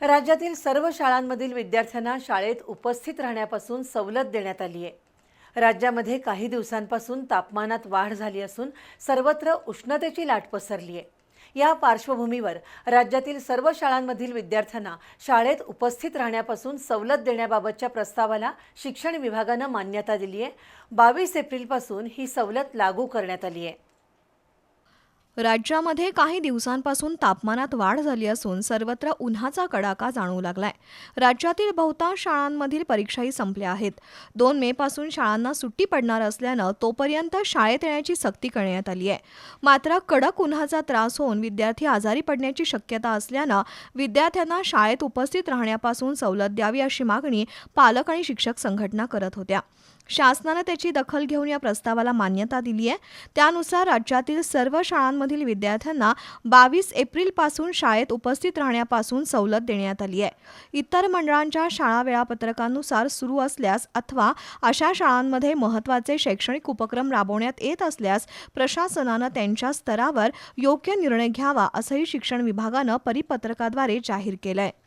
राज्यातील सर्व शाळांमधील विद्यार्थ्यांना शाळेत उपस्थित राहण्यापासून सवलत देण्यात आली आहे. राज्यामध्ये काही दिवसांपासून तापमानात वाढ झाली असून सर्वत्र उष्णतेची लाट पसरली आहे. या पार्श्वभूमीवर राज्यातील सर्व शाळांमधील विद्यार्थ्यांना शाळेत उपस्थित राहण्यापासून सवलत देण्याबाबतच्या प्रस्तावाला शिक्षण विभागानं मान्यता दिली आहे. बावीस एप्रिलपासून ही सवलत लागू करण्यात आली आहे. राज्यामध्ये काही दिवसांपासून तापमानात वाढ झाली असून सर्वत्र उन्हाचा कडाका जाणवू लागलाय. राज्यातील बहुतांश शाळांमधील परीक्षाही संपल्या आहेत. दोन मे पासून शाळांना सुट्टी पडणार असल्यानं तोपर्यंत शाळेत येण्याची सक्ती करण्यात आली आहे. मात्र कडक उन्हाचा त्रास होऊन विद्यार्थी आजारी पडण्याची शक्यता असल्यानं विद्यार्थ्यांना शाळेत उपस्थित राहण्यापासून सवलत द्यावी अशी मागणी पालक आणि शिक्षक संघटना करत होत्या. शासनानं त्याची दखल घेऊन या प्रस्तावाला मान्यता दिली आहे त्यानुसार राज्यातील सर्व शाळांमध्ये मधील विद्यार्थ्यांना बावीस एप्रिलपासून शाळेत उपस्थित राहण्यापासून सवलत देण्यात आली आहे. इतर मंडळांच्या शाळा वेळापत्रकानुसार सुरू असल्यास अथवा अशा शाळांमध्ये महत्त्वाचे शैक्षणिक उपक्रम राबवण्यात येत असल्यास प्रशासनानं त्यांच्या स्तरावर योग्य निर्णय घ्यावा असंही शिक्षण विभागानं परिपत्रकाद्वारे जाहीर केलं आहे